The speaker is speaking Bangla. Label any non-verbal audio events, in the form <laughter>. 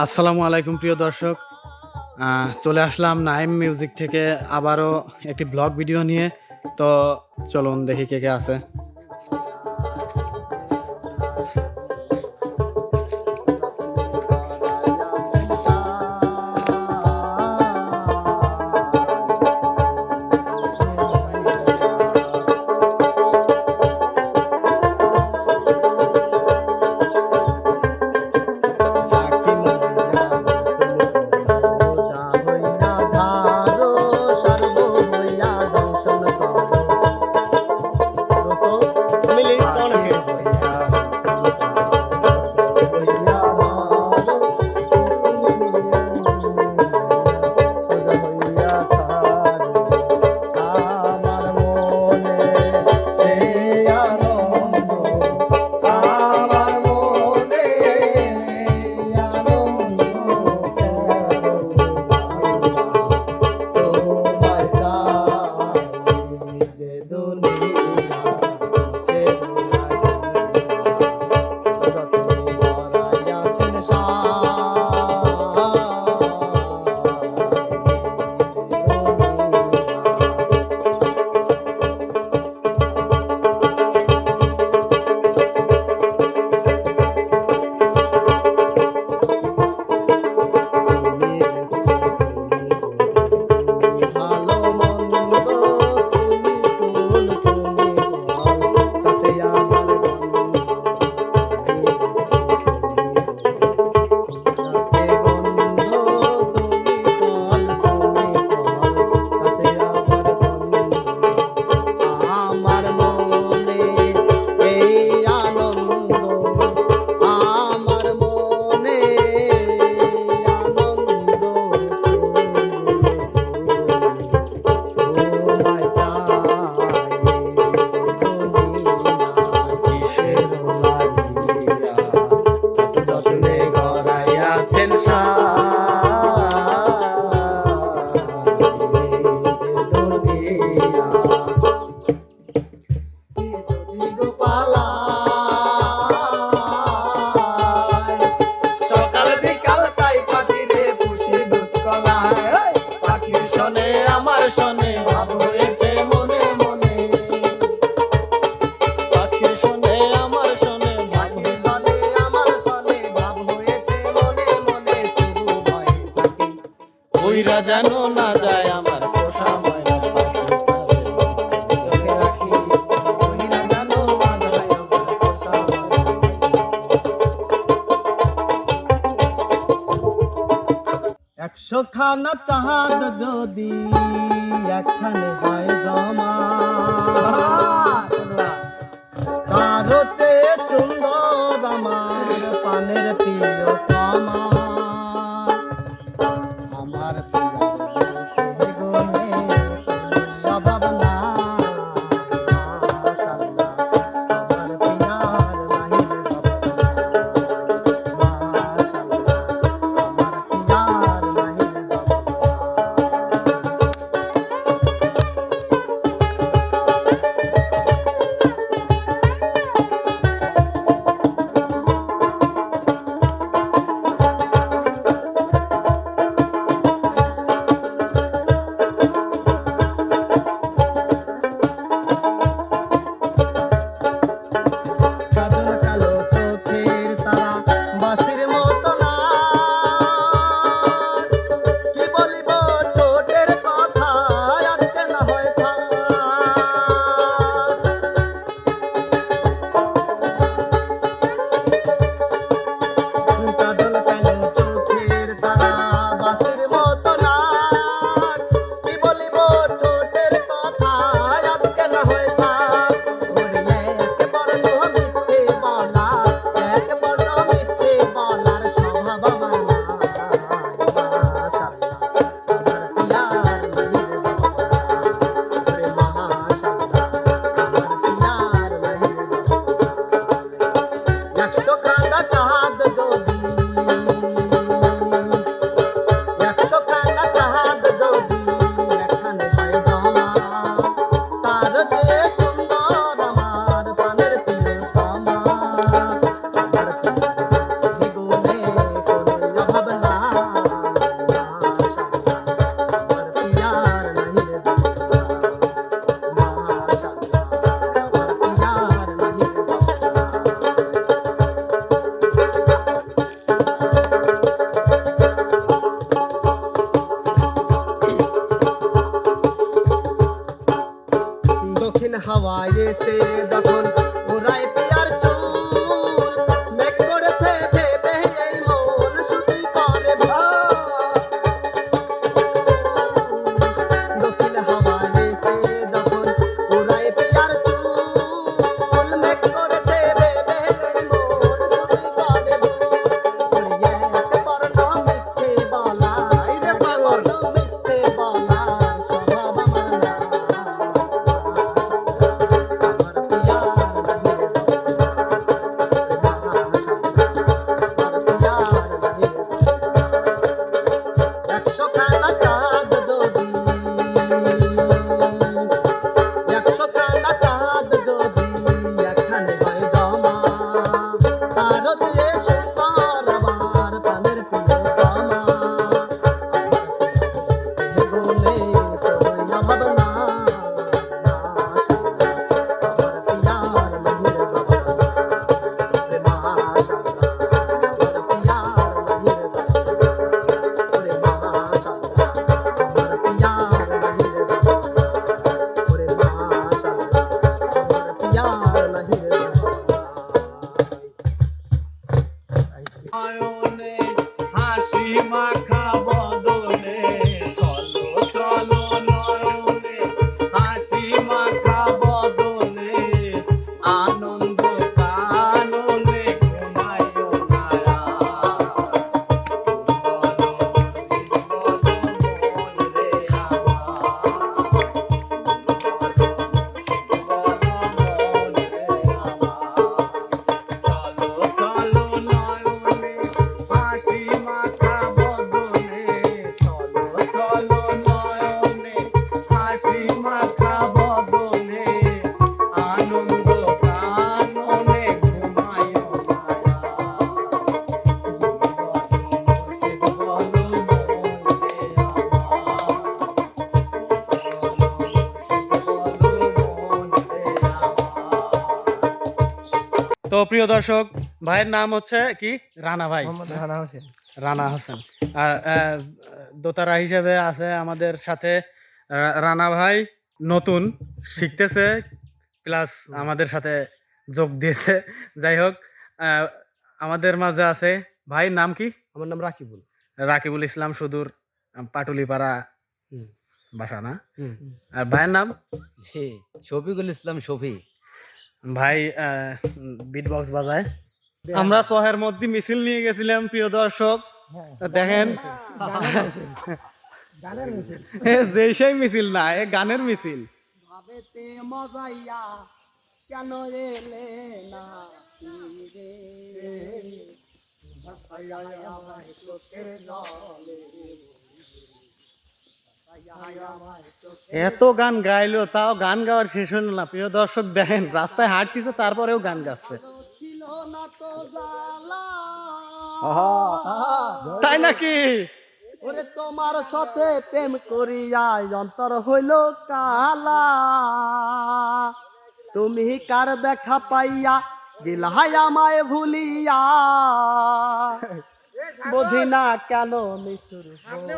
আসসালামু আলাইকুম, প্রিয় দর্শক। চলে আসলাম নাইম মিউজিক থেকে আবারও একটি ব্লগ ভিডিও নিয়ে। তো চলুন দেখি কে কে আছে। খানা চাহাদ যদি এখানে হয় জমা। এসে যখন তো প্রিয় দর্শক ভাইয়ের নাম হচ্ছে কি? রানা ভাই। রানা হোসেন। রানা হোসেন। আর দোতারা হিসেবে আছে আমাদের সাথে রানা ভাই নতুন শিখতেছে প্লাস আমাদের সাথে যোগ দিয়েছে। যাই হোক আমাদের মাঝে আছে ভাইয়ের নাম কি? আমার নাম রাকিবুল। রাকিবুল ইসলাম সুদূর পাটুলিপাড়া হুম। বাসা না? আর ভাইয়ের নাম? শফিকুল ইসলাম শফি। ভাই বিট বক্স বাজায়। আমরা শহের মধ্যে মিছিল নিয়ে গেছিলাম প্রিয় দর্শক। দেখেন। <laughs> যে সেই মিছিল না এ গানের মিছিল। কেন এলে না ফিরে? এত গান গাইলো তাও গান গাওয়ার শেষ হলো না। প্রিয় দর্শক দেখেন রাস্তায় হাঁটতেছে তারপরেও গান গাচ্ছে। তাই নাকি? ওরে তোমার সাথে প্রেম করিয়া অন্তর হইল কালা। তুমি কার দেখা পাইয়া গিলাই আমায় ভুলিয়া? বুঝি না কেন নিষ্ঠুর হলে।